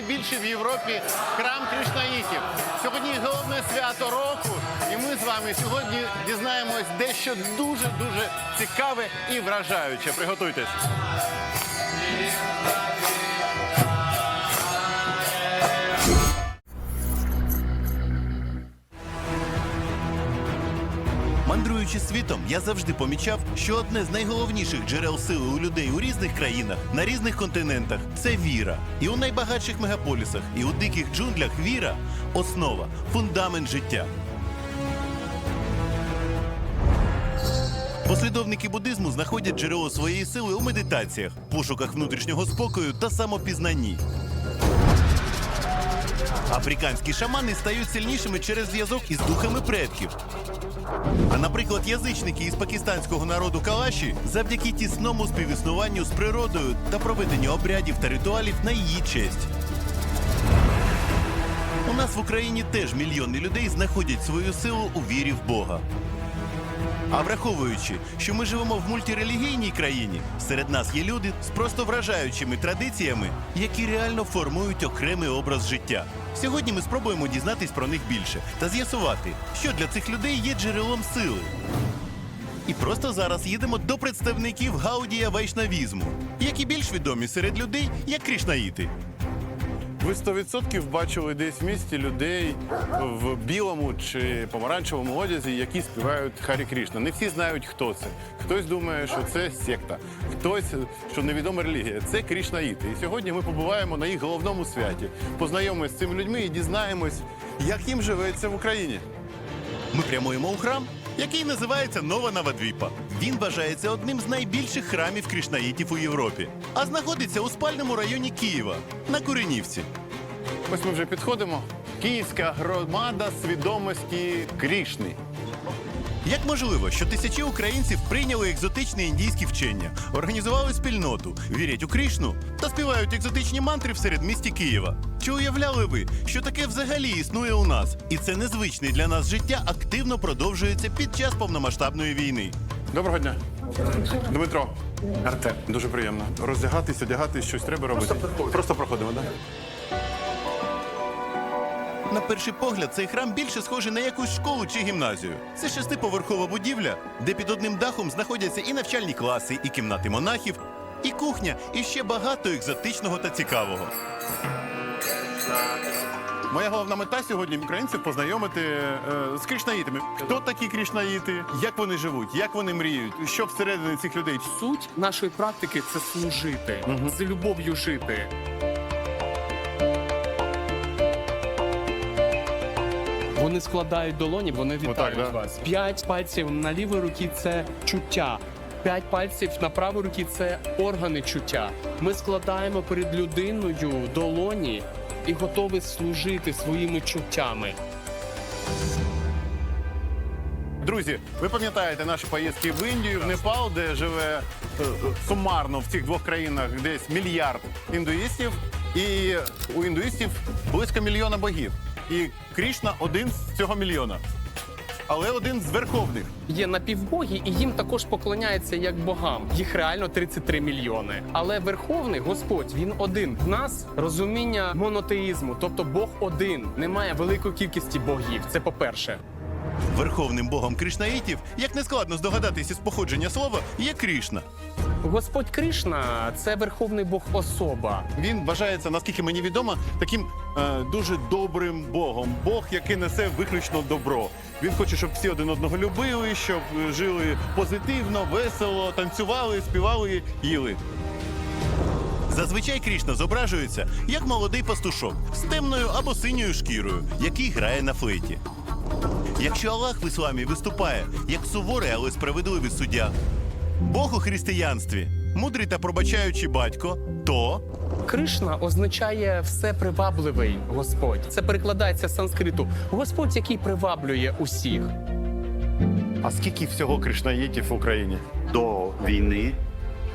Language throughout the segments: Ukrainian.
найбільший в Європі храм Кришнаїтів. Сьогодні головне свято року. І ми з вами сьогодні дізнаємось дещо дуже дуже цікаве і вражаюче. Приготуйтесь. Мандруючи світом, я завжди помічав, що одне з найголовніших джерел сили у людей у різних країнах на різних континентах це віра. І у найбагатших мегаполісах, і у диких джунглях віра основа, фундамент життя. Послідовники буддизму знаходять джерело своєї сили у медитаціях, пошуках внутрішнього спокою та самопізнанні. Африканські шамани стають сильнішими через зв'язок із духами предків. А наприклад, язичники із пакистанського народу Калаші завдяки тісному співіснуванню з природою та проведенню обрядів та ритуалів на її честь. У нас в Україні теж мільйони людей знаходять свою силу у вірі в Бога. А враховуючи, що ми живемо в мультирелігійній країні, серед нас є люди з просто вражаючими традиціями, які реально формують окремий образ життя. Сьогодні ми спробуємо дізнатись про них більше та з'ясувати, що для цих людей є джерелом сили. І просто зараз їдемо до представників гаудія вайшнавізму, які більш відомі серед людей як крішнаїти. Ви 100% бачили десь в місті людей в білому чи помаранчевому одязі, які співають Харі Крішна. Не всі знають, хто це. Хтось думає, що це секта, хтось, що невідома релігія. Це Крішнаїти. І сьогодні ми побуваємо на їх головному святі, познайомимося з цими людьми і дізнаємось, як їм живеться в Україні. Ми прямуємо у храм, який називається Нова Навадвіпа. Він вважається одним з найбільших храмів крішнаїтів у Європі, а знаходиться у спальному районі Києва на Куренівці. Ось ми вже підходимо. Київська громада свідомості Крішни. Як можливо, що тисячі українців прийняли екзотичне індійське вчення, організували спільноту, вірять у Крішну та співають екзотичні мантри в середмісті Києва? Чи уявляли ви, що таке взагалі існує у нас? І це незвичне для нас життя активно продовжується під час повномасштабної війни. Доброго дня. Дмитро. Артем. Дуже приємно. Роздягатись, одягатись, щось треба робити. Просто проходимо, так? На перший погляд, цей храм більше схожий на якусь школу чи гімназію. Це шестиповерхова будівля, де під одним дахом знаходяться і навчальні класи, і кімнати монахів, і кухня, і ще багато екзотичного та цікавого. Моя головна мета сьогодні українців познайомити е, з крішнаїтами. Хто такі крішнаїти, як вони живуть, як вони мріють, що всередині цих людей. Суть нашої практики це служити, з любов'ю жити. Вони складають долоні, вони вітають да. вас. П'ять пальців на лівій руці це чуття. П'ять пальців на правій руці це органи чуття. Ми складаємо перед людиною долоні і готові служити своїми чуттями. Друзі, ви пам'ятаєте наші поїздки в Індію, в Непал, де живе е, сумарно в цих двох країнах десь мільярд індуїстів, і у індуїстів близько мільйона богів. І Крішна один з цього мільйона, але один з верховних. Є напівбоги, і їм також поклоняються як богам. Їх реально 33 мільйони. Але верховний Господь він один. В нас розуміння монотеїзму, тобто Бог один. Немає великої кількості богів. Це по-перше. Верховним богом кришнаїтів, як не складно здогадатися з походження слова, є Крішна. Господь Кришна це верховний Бог особа. Він вважається, наскільки мені відомо, таким е, дуже добрим богом. Бог, який несе виключно добро. Він хоче, щоб всі один одного любили, щоб жили позитивно, весело, танцювали, співали, їли. Зазвичай Крішна зображується як молодий пастушок з темною або синьою шкірою, який грає на флейті. Якщо Аллах в ісламі виступає як суворий, але справедливий суддя, Бог у християнстві, мудрий та пробачаючий батько, то Кришна означає все привабливий Господь. Це перекладається з санскриту. Господь, який приваблює усіх. А скільки всього кришнаїтів в Україні? до війни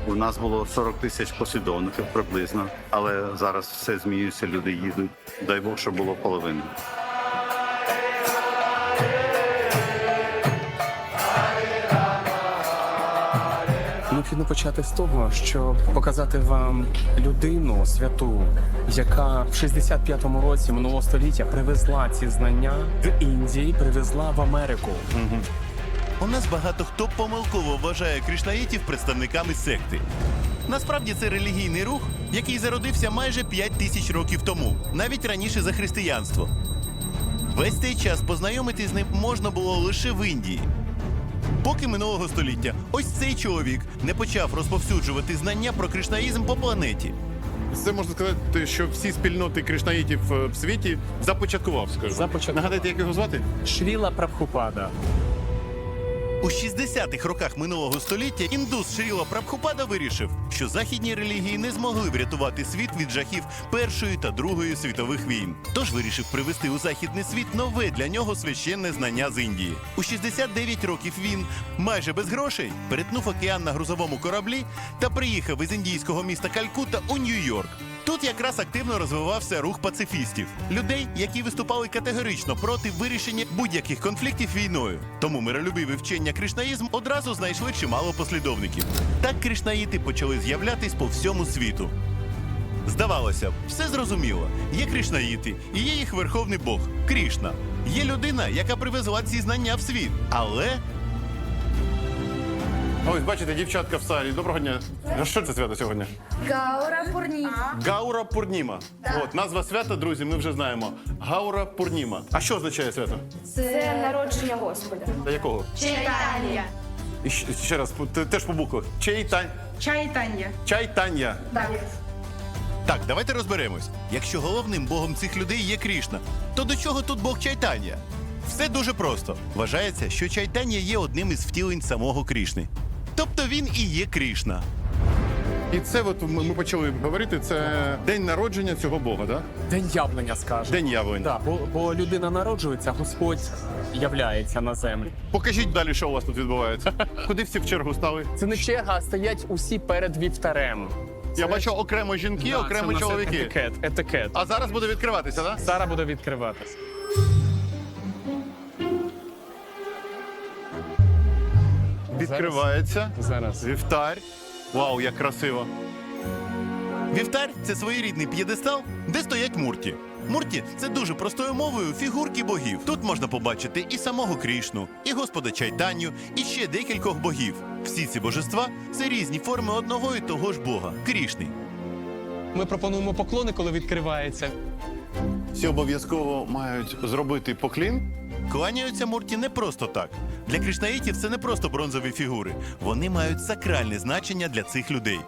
у нас було 40 тисяч послідовників приблизно, але зараз все змінюється, люди їдуть. Дай Бог, щоб було половина. Необхідно почати з того, щоб показати вам людину святу, яка в 65-му році минулого століття привезла ці знання в Індії, привезла в Америку. У нас багато хто помилково вважає кришнаїтів представниками секти. Насправді це релігійний рух, який зародився майже 5 тисяч років тому, навіть раніше за християнство. Весь цей час познайомитись з ним можна було лише в Індії. Поки минулого століття ось цей чоловік не почав розповсюджувати знання про кришнаїзм по планеті. Це можна сказати, що всі спільноти кришнаїтів е, в світі започаткував, скажу. Започаткував. Нагадайте, як його звати? Шріла Прабхупада. У 60-х роках минулого століття індус Шріла Прабхупада вирішив, що західні релігії не змогли врятувати світ від жахів Першої та Другої світових війн. Тож вирішив привести у західний світ нове для нього священне знання з Індії. У 69 років він, майже без грошей, перетнув океан на грузовому кораблі та приїхав із індійського міста Калькутта у Нью-Йорк. Тут якраз активно розвивався рух пацифістів, людей, які виступали категорично проти вирішення будь-яких конфліктів війною. Тому миролюбивий вчення кришнаїзм одразу знайшли чимало послідовників. Так кришнаїти почали з'являтись по всьому світу. Здавалося все зрозуміло. Є кришнаїти, і є їх верховний Бог Крішна. Є людина, яка привезла ці знання в світ. Але Ось бачите, дівчатка в салі. Доброго дня. А Що це свято сьогодні? Гаура Пурніма. Гаура Пурніма. От назва свята, друзі, ми вже знаємо. Гаура Пурніма. А що означає свято? Це народження Господа. Та якого? Читання. І ще, ще раз, те- теж по буквах. Чайтань. Чайтання. Чайтання. Так. так, давайте розберемось. Якщо головним богом цих людей є Крішна, то до чого тут Бог Чайтання? Все дуже просто. Вважається, що Чайтання є одним із втілень самого Крішни. Тобто він і є Крішна. І це от ми ми почали говорити. Це день народження цього бога, да? День явлення, скаже. День явлень. Да, бо, бо людина народжується, Господь являється на землю. Покажіть далі, що у вас тут відбувається. Куди всі в чергу стали? Це не черга, а стоять усі перед вівтарем. Я бачу окремо жінки, Да, окремо у нас чоловіки. Етикет, етикет. А зараз буде відкриватися, так? Да? Зараз буде відкриватися. Відкривається. Зараз. Вівтар. Вау, як красиво. Вівтар це своєрідний п'єдестал, де стоять мурті. Мурті це дуже простою мовою фігурки богів. Тут можна побачити і самого Крішну, і Господа Чайтаню, і ще декількох богів. Всі ці божества це різні форми одного і того ж бога Крішни. Ми пропонуємо поклони, коли відкривається. Всі обов'язково мають зробити поклін. Кланяються мурті не просто так. Для кришнаїтів це не просто бронзові фігури. Вони мають сакральне значення для цих людей.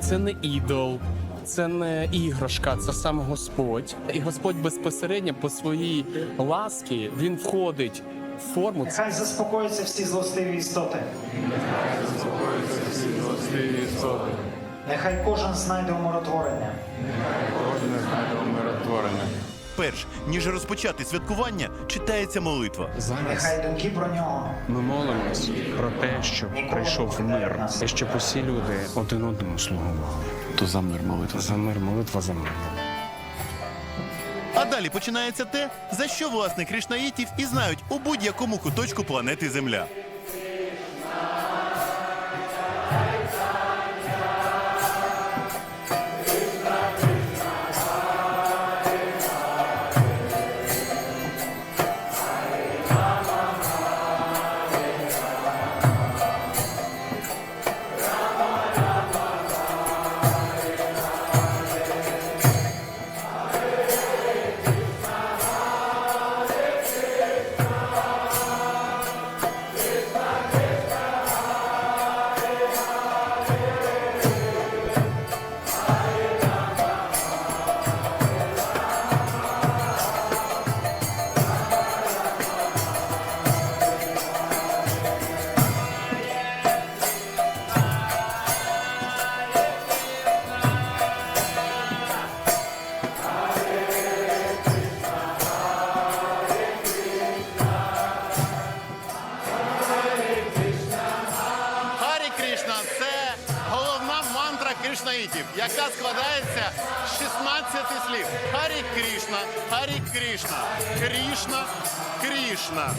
Це не ідол, це не іграшка, це сам Господь. І Господь безпосередньо по своїй ласкі він входить в форму. Це Нехай заспокояться всі злостиві істоти. Нехай кожен знайде умиротворення. Перш ніж розпочати святкування, читається молитва. зараз Нехай думки про нього. ми молимось про те, щоб прийшов мир, і щоб усі люди один одному слугували. То за мир молитва. За мир, молитва за мир. А далі починається те, за що власне кришнаїтів і знають у будь-якому куточку планети Земля. 16 слів. Харі Кришна, Харі Кришна, Кришна, Кришна,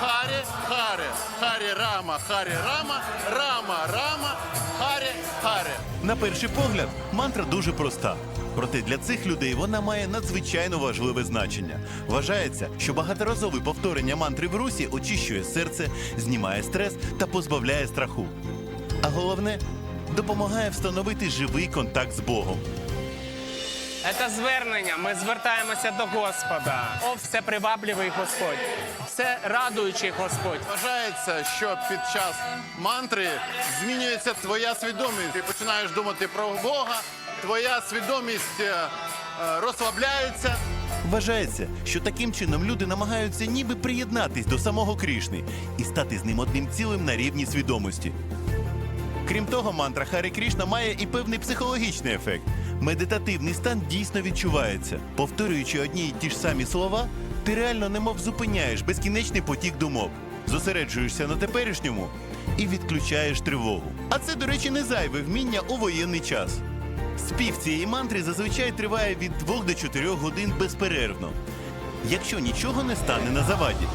Харі, Харі, Харі Рама, Харі Рама, Рама, Рама, Харе, харе. На перший погляд, мантра дуже проста. Проте для цих людей вона має надзвичайно важливе значення. Вважається, що багаторазове повторення мантри в русі очищує серце, знімає стрес та позбавляє страху. А головне, допомагає встановити живий контакт з Богом. Це звернення. Ми звертаємося до Господа. О, все привабливий Господь, все радуючий Господь. Вважається, що під час мантри змінюється твоя свідомість. Ти починаєш думати про Бога, твоя свідомість е, е, розслабляється. Вважається, що таким чином люди намагаються ніби приєднатись до самого Крішни і стати з ним одним цілим на рівні свідомості. Крім того, мантра Харі Крішна має і певний психологічний ефект. Медитативний стан дійсно відчувається. Повторюючи одні й ті ж самі слова, ти реально немов зупиняєш безкінечний потік думок, зосереджуєшся на теперішньому і відключаєш тривогу. А це, до речі, не зайве вміння у воєнний час. Спів цієї мантри зазвичай триває від 2 до 4 годин безперервно, якщо нічого не стане на заваді.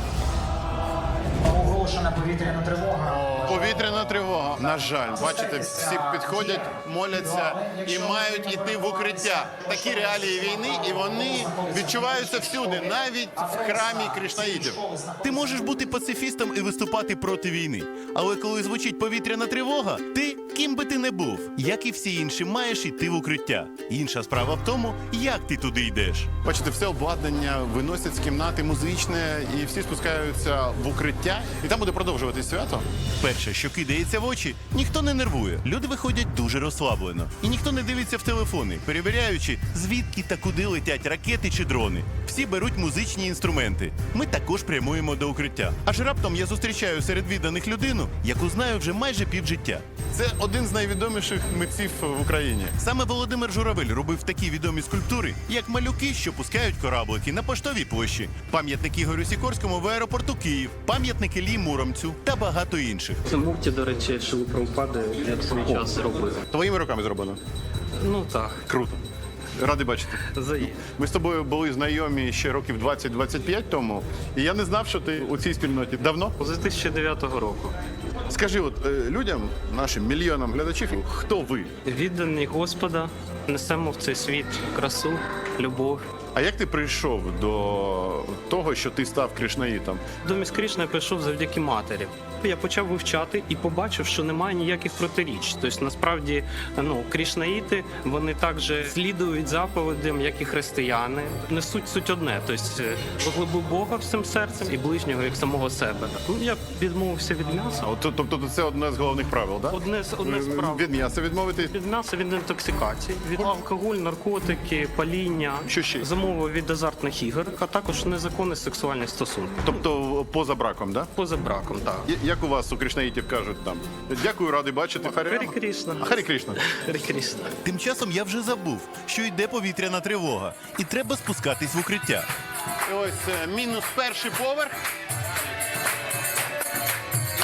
Оголошена повітряна тривога. Повітряна тривога. На жаль, бачите, всі підходять, моляться і мають іти в укриття. Такі реалії війни, і вони відчуваються всюди, навіть в храмі Кришнаїдів. Ти можеш бути пацифістом і виступати проти війни. Але коли звучить повітряна тривога, ти, ким би ти не був, як і всі інші, маєш йти в укриття. Інша справа в тому, як ти туди йдеш. Бачите, все обладнання виносять з кімнати музичне, і всі спускаються в укриття, і там буде продовжуватись свято. Перше, що кидається в очі, ніхто не нервує. Люди виходять дуже розслаблено. І ніхто не дивиться в телефони, перевіряючи, звідки та куди летять ракети чи дрони. Всі беруть музичні інструменти. Ми також прямуємо до укриття. Аж раптом я зустрічаю серед відданих людину, яку знаю вже майже півжиття. Це один з найвідоміших митців в Україні. Саме Володимир Журавель робив такі відомі скульптури, як малюки, що пускають кораблики на поштовій площі, пам'ятник Ігорю Сікорському в аеропорту Київ, пам'ятники Лі Муромцю та багато інших. Це мукті, до речі, Шилупровпади я в свій час робив. Твоїми руками зроблено. Ну так, Круто. Радий бачити. заїзд. Ми з тобою були знайомі ще років 20-25 тому, і я не знав, що ти у цій спільноті давно. З 2009 року. Скажи, от е, людям, нашим мільйонам глядачів, хто ви? Віддані Господа, несемо в цей світ красу, любов. А як ти прийшов до того, що ти став кришнаїтом? До міс Крішна я прийшов завдяки матері. Я почав вивчати і побачив, що немає ніяких протиріч. Тобто, насправді, ну крішнаїти вони також слідують заповідям, як і християни. Несуть суть одне, тобто поглиби Бога всім серцем і ближнього як самого себе. Ну я відмовився від м'яса. От, тобто це одне з головних правил, так? Одне з одне з прав. Від м'яса відмовитись. Від м'яса від інтоксикації, від алкоголь, наркотики, паління, Що ще? замови від азартних ігор, а також незаконних сексуальних стосунків. Тобто поза браком, так? Поза браком, так. Я- Як у вас у кришнаїтів кажуть там? Дякую, радий бачити. Харі Крішна. Харі Кришна. Харі Крішна. Тим часом я вже забув, що йде повітряна тривога, і треба спускатись в укриття. І ось е, мінус перший поверх.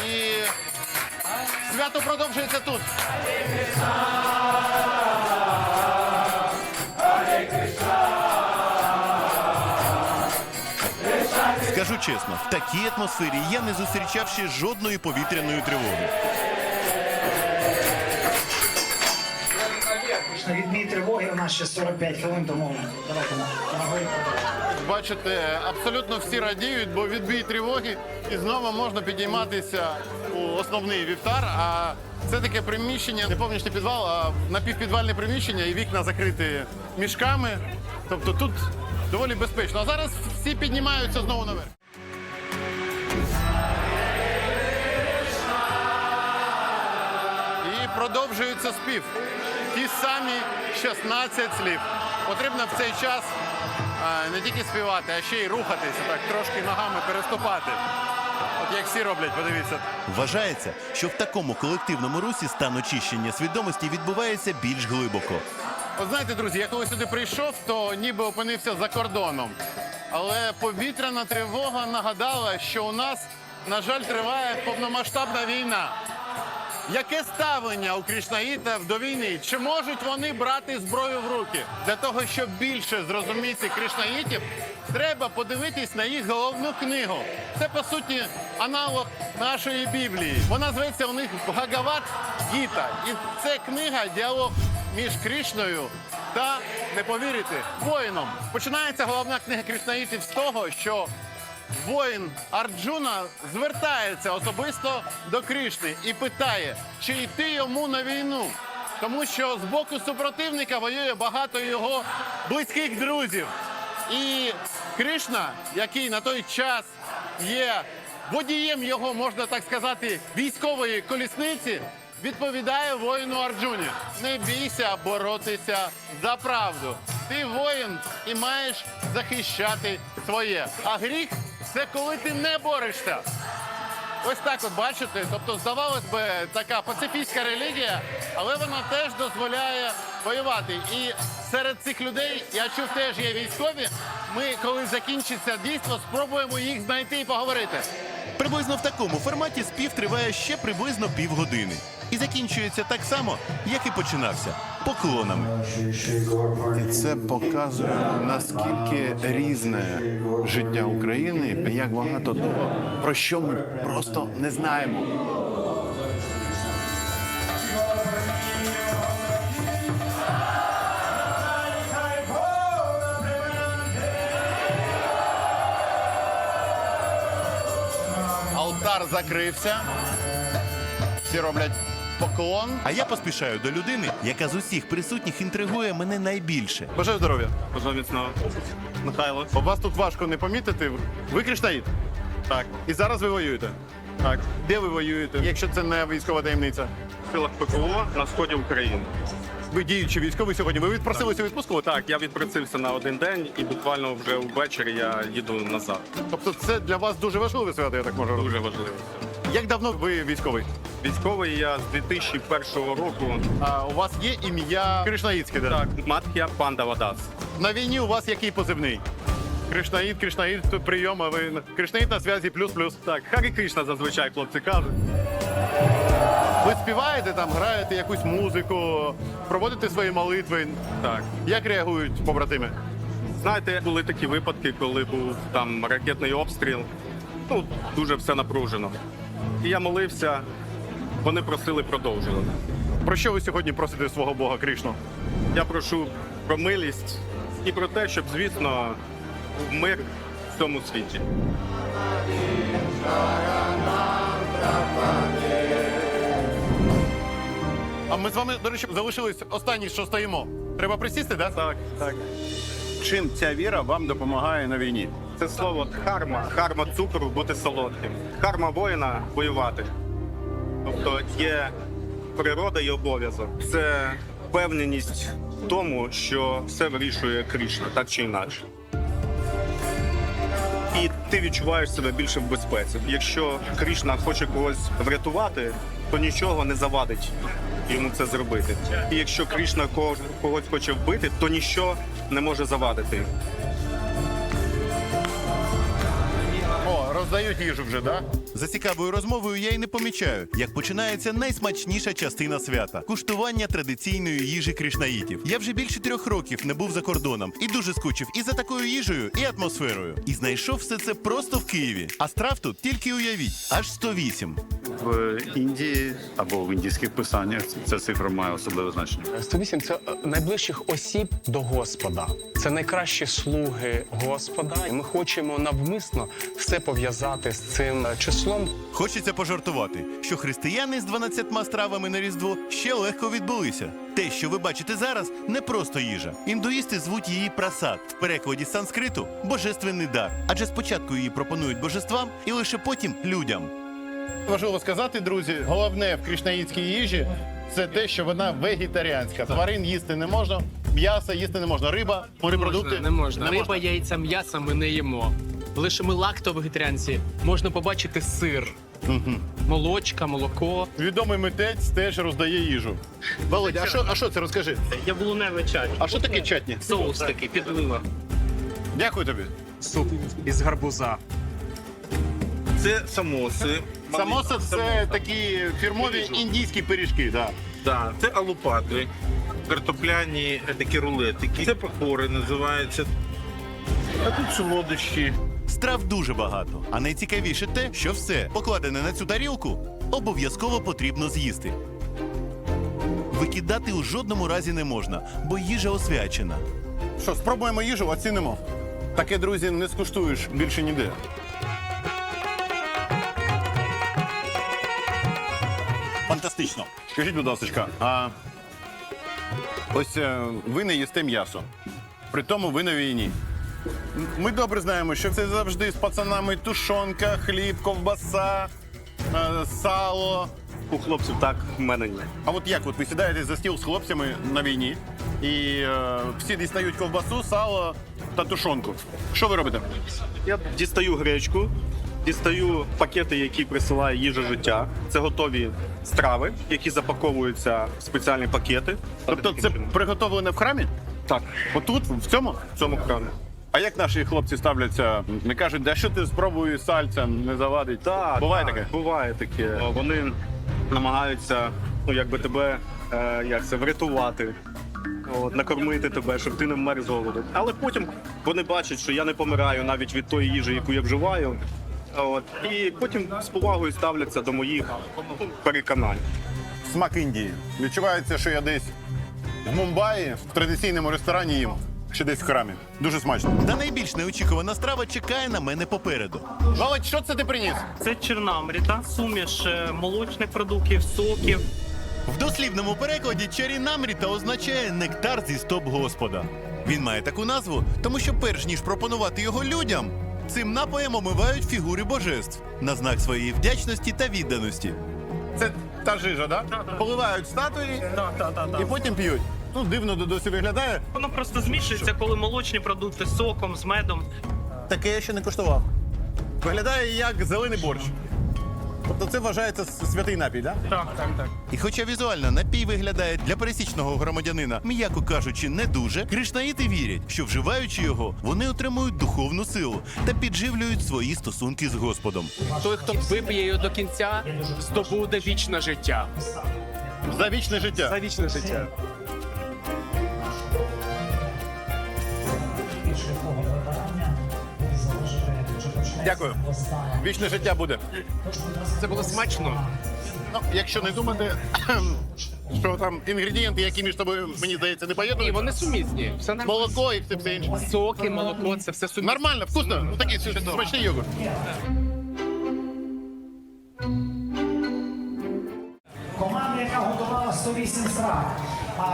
І свято продовжується тут. Скажу чесно, в такій атмосфері я не зустрічав ще жодної повітряної тривоги. На відбій тривоги у нас ще 45 хвилин, тому давайте на. Бачите, абсолютно всі радіють, бо відбій тривоги і знову можна підійматися у основний вівтар. А це таке приміщення, не повністю підвал, а напівпідвальне приміщення і вікна закриті мішками. Тобто тут доволі безпечно. А зараз всі піднімаються знову наверх. І продовжується спів. Ті самі 16 слів. Потрібно в цей час не тільки співати, а ще й рухатися, так трошки ногами переступати. От як всі роблять, подивіться. Вважається, що в такому колективному русі стан очищення свідомості відбувається більш глибоко. От знаєте, друзі, я коли сюди прийшов, то ніби опинився за кордоном. Але повітряна тривога нагадала, що у нас, на жаль, триває повномасштабна війна. Яке ставлення у кришнаїтів до війни? Чи можуть вони брати зброю в руки? Для того, щоб більше зрозуміти кришнаїтів, треба подивитись на їх головну книгу. Це по суті аналог нашої Біблії. Вона зветься у них Бхагават Гіта. І це книга діалог між Кришною та не повірите воїном. Починається головна книга кришнаїтів з того, що Воїн Арджуна звертається особисто до Кришни і питає, чи йти йому на війну. Тому що з боку супротивника воює багато його близьких друзів. І Кришна, який на той час є водієм його, можна так сказати, військової колісниці, відповідає воїну Арджуні: не бійся боротися за правду. Ти воїн і маєш захищати своє. А гріх це коли ти не борешся. Ось так от бачите. Тобто, здавалось би, така пацифістська релігія, але вона теж дозволяє воювати. І серед цих людей я чув теж є військові. Ми, коли закінчиться дійство, спробуємо їх знайти і поговорити. Приблизно в такому форматі спів триває ще приблизно півгодини. І закінчується так само, як і починався поклонами. І це показує наскільки різне життя України, як багато того, про що ми просто не знаємо. Алтар закрився. Всі роблять поклон. А я поспішаю до людини, яка з усіх присутніх інтригує мене найбільше. Бажаю здоров'я. Бажаю міцного. Михайло. Бо Вас тут важко не помітити. Ви кришнаїд? Так, І зараз ви воюєте. так. Де ви воюєте, якщо це не військова таємниця? В силах ППО на сході України. Ви діючий військовий сьогодні. Ви відпросилися відпустку? Так, я відпрацювався на один день і буквально вже ввечері я їду назад. Тобто це для вас дуже важливе свято, я так можу розуміти. Дуже важливо. Як давно ви військовий? Військовий я з 2001 року. А у вас є ім'я Кришнаїдське, да? Так, Матхія Панда Вадас. На війні у вас який позивний? Кришнаїд, Кришнаїд, тут прийом, а ви Кришнаїд на зв'язі плюс-плюс. Так, Харі Кришна зазвичай хлопці кажуть. Ви співаєте там, граєте якусь музику, проводите свої молитви. Так. Як реагують побратими? Знаєте, були такі випадки, коли був там ракетний обстріл. Ну, дуже все напружено. І я молився, вони просили продовжувати. Про що ви сьогодні просите свого Бога Кришну? Я прошу про милість і про те, щоб, звісно, був мир в цьому світі. А ми з вами, до речі, залишились останні, що стоїмо. Треба присісти, да? Так, так. Чим ця віра вам допомагає на війні? Це слово харма, харма цукру бути солодким. Харма воїна воювати. Тобто є природа і обов'язок. Це впевненість в тому, що все вирішує Кришна, так чи інакше. І ти відчуваєш себе більше в безпеці. Якщо Кришна хоче когось врятувати, то нічого не завадить йому це зробити. І якщо Кришна кого- когось хоче вбити, то ніщо не може завадити. Роздають їжу вже, да? За цікавою розмовою я й не помічаю, як починається найсмачніша частина свята куштування традиційної їжі кришнаїтів. Я вже більше трьох років не був за кордоном і дуже скучив і за такою їжею, і атмосферою. І знайшов все це просто в Києві. А страв тут тільки уявіть, аж 108. В Індії або в індійських писаннях ця цифра має особливе значення. 108 – це е, найближчих осіб до Господа. Це найкращі слуги Господа. І ми хочемо навмисно все пов'язати з цим числом. Хочеться пожартувати, що християни з 12 стравами на Різдво ще легко відбулися. Те, що ви бачите зараз, не просто їжа. Індуїсти звуть її прасад в перекладі з санскриту божественний дар. Адже спочатку її пропонують божествам і лише потім людям. Важливо сказати, друзі, головне в кришнаїдській їжі це те, що вона вегетаріанська. Тварин їсти не можна, м'ясо їсти не можна, риба, морепродукти Не можна. Не Риба, яйця, м'ясо ми не їмо. Лише ми лакто-вегетаріанці. Можна побачити сир, молочка, молоко. Відомий митець теж роздає їжу. Володя, а що, а що це розкажи? Яблуневий чай. А що таке чатні? Соус такий, підлива. Дякую тобі. Суп із гарбуза. Це самоси, Самоса це такі фірмові індійські пиріжки. Да. Да, це алупати, картопляні е, такі рулетики. Це похори називаються. А тут солодощі. Страв дуже багато, а найцікавіше те, що все, покладене на цю тарілку, обов'язково потрібно з'їсти. Викидати у жодному разі не можна, бо їжа освячена. Що, спробуємо їжу, оцінимо. Таке, друзі, не скуштуєш більше ніде. Фантастично. Скажіть, будь ласка, а ось е, ви не їсте м'ясо. При тому ви на війні. Ми добре знаємо, що це завжди з пацанами тушонка, хліб, ковбаса, е, сало. У хлопців так, в мене ні. А от як от ви сідаєте за стіл з хлопцями на війні, і е, всі дістають ковбасу, сало та тушонку. Що ви робите? Я дістаю гречку, дістаю пакети, які присилає їжа життя. Це готові страви, які запаковуються в спеціальні пакети. Тобто Таким це чином. приготовлене в храмі? так, Отут, в цьому? в цьому крамі. А як наші хлопці ставляться? Не кажуть, да що ти спробуй сальця, не завадить. Так, Буває так, таке? Буває таке. Вони намагаються, ну якби тебе е, як це, врятувати. От, накормити тебе, щоб ти не вмер з голоду. Але потім вони бачать, що я не помираю навіть від тої їжі, яку я вживаю. От, і потім з повагою ставляться до моїх ну, переконань. Смак Індії. Відчувається, що я десь в Мумбаї в традиційному ресторані їм, чи десь в храмі. Дуже смачно. Та найбільш неочікувана страва чекає на мене попереду. Володь, що це ти приніс? Це чернамріта, суміш е, молочних продуктів, соків. В дослівному перекладі чарінамріта означає нектар зі стоп Господа. Він має таку назву, тому що перш ніж пропонувати його людям, цим напоєм омивають фігури божеств на знак своєї вдячності та відданості. Це та жижа, да? Поливають статуї Так, так, так, і потім п'ють. Ну, дивно досі виглядає. Воно просто змішується, коли молочні продукти з соком, з медом. Таке я ще не куштував. Виглядає як зелений борщ. Тобто це вважається святий напій, так? Так, так, так. І хоча візуально напій виглядає для пересічного громадянина, м'яко кажучи, не дуже, кришнаїти вірять, що вживаючи його, вони отримують духовну силу та підживлюють свої стосунки з Господом. Той, хто вип'є його до кінця, здобуде вічне життя. За вічне життя. За вічне життя. Дякую. Вічне життя буде. Це було смачно. Ну, якщо не думати, що там інгредієнти, які між собою, мені здається, не І поєднують. вони сумісні. Все нормально. Молоко і все, все інше. Соки, молоко, це все сумісне. Нормально, вкусно. Ну, такий смачний йогурт. Команда, яка готувала 108 страв,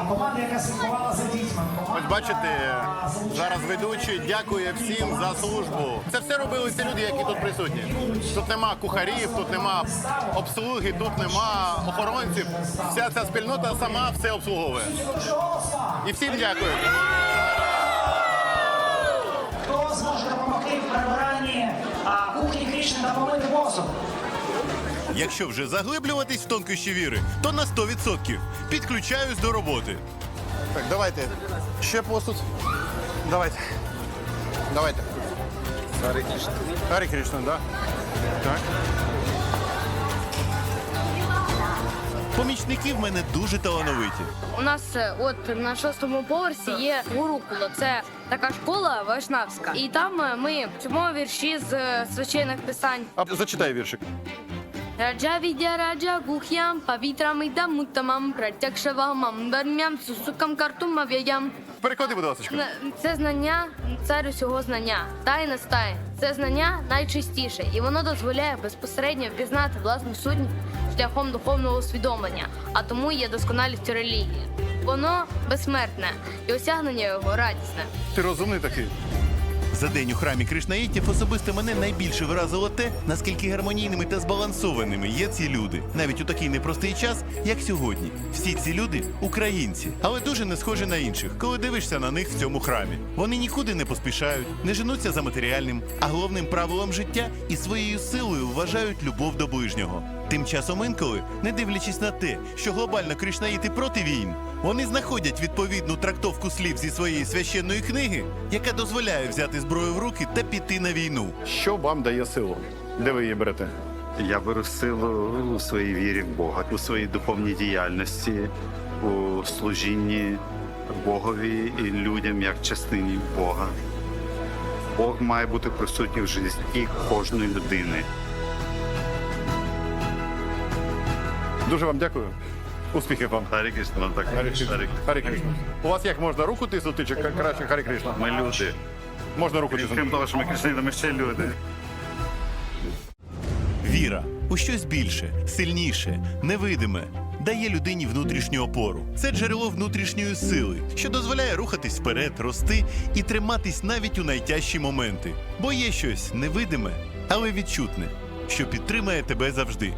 команда, яка слідкувала за дітьми. Ось бачите, зараз ведучий дякує всім за службу. Це все робили ці люди, які тут присутні. Тут нема кухарів, тут нема обслуги, тут нема охоронців. Вся ця спільнота сама все обслуговує. І всім дякую. Хто зможе допомогти в прибиранні кухні Крішни та помити посуд? Якщо вже заглиблюватись в тонкощі віри, то на 100% підключаюсь до роботи. Так, давайте. Ще посуд. Давайте. Давайте. Гарі Кришна. Гарі Кришна, да? Так. Помічники в мене дуже талановиті. У нас е, от на шостому поверсі є гурукула. Це така школа вайшнавська. І там е, ми вчимо вірші з е, священних писань. А зачитай віршик. Раджа гухям, павітрамидам мутамам, пратякшавамам, дармям, сусукам картум ав'ям. Переклади, будь ласка. Це знання цар усього знання. Тайна стає. Це знання найчистіше, і воно дозволяє безпосередньо впізнати власну сутність шляхом духовного усвідомлення, а тому є досконалістю релігії. Воно безсмертне і осягнення його радісне. Ти розумний такий. За день у храмі Кришнаїтів особисто мене найбільше вразило те, наскільки гармонійними та збалансованими є ці люди, навіть у такий непростий час, як сьогодні. Всі ці люди українці, але дуже не схожі на інших, коли дивишся на них в цьому храмі. Вони нікуди не поспішають, не женуться за матеріальним, а головним правилом життя і своєю силою вважають любов до ближнього. Тим часом інколи, не дивлячись на те, що глобально кришнаїти проти війн, вони знаходять відповідну трактовку слів зі своєї священної книги, яка дозволяє взяти зброю в руки та піти на війну. Що вам дає силу? Де ви її берете? Я беру силу у своїй вірі в Бога, у своїй духовній діяльності, у служінні Богові і людям як частині Бога. Бог має бути присутній в житті кожної людини. Дуже вам дякую. Успіхів вам. Харі Кришна, так. Харі Кришна. Харі Кришна. У вас як можна руку тиснути чи краще Харі Кришна? Ми люди. Можна руку Крім тиснути. того, що ми Кришни, ми ще люди. Віра у щось більше, сильніше, невидиме. Дає людині внутрішню опору. Це джерело внутрішньої сили, що дозволяє рухатись вперед, рости і триматись навіть у найтяжчі моменти. Бо є щось невидиме, але відчутне, що підтримає тебе завжди.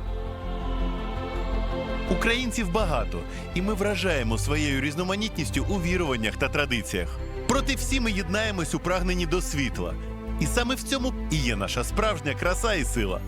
Українців багато, і ми вражаємо своєю різноманітністю у віруваннях та традиціях. Проте всі ми єднаємось у прагненні до світла. І саме в цьому і є наша справжня краса і сила.